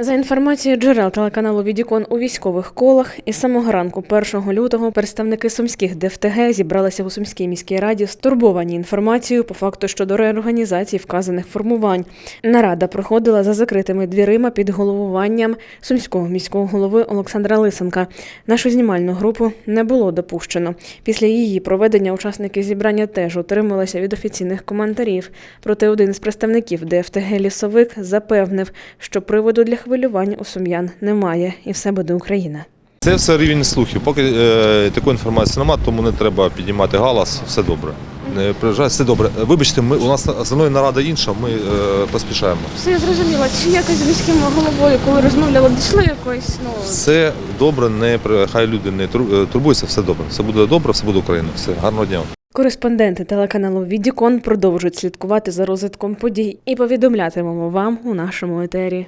За інформацією джерел телеканалу Відікон у військових колах, із самого ранку 1 лютого представники сумських ДФТГ зібралися у Сумській міській раді, стурбовані інформацією по факту щодо реорганізації вказаних формувань. Нарада проходила за закритими дверима під головуванням сумського міського голови Олександра Лисенка. Нашу знімальну групу не було допущено. Після її проведення учасники зібрання теж утрималися від офіційних коментарів. Проте один з представників ДФТГ лісовик запевнив, що приводу для хвилювань у сум'ян немає, і все буде Україна. Це все рівень слухів. Поки е, такої інформації немає, тому не треба піднімати галас, все добре. Не приїжджай, все добре. Вибачте, ми, у нас основна нарада інша, ми е, поспішаємо. Все я зрозуміла. Чи якось з міським головою, коли розмовляли, дійшли якось ну Все добре, не при- хай люди не е, турбуються, все добре. Все буде добре, все буде Україна. Все, гарного дня. Кореспонденти телеканалу Відікон продовжують слідкувати за розвитком подій і повідомлятимемо вам у нашому етері.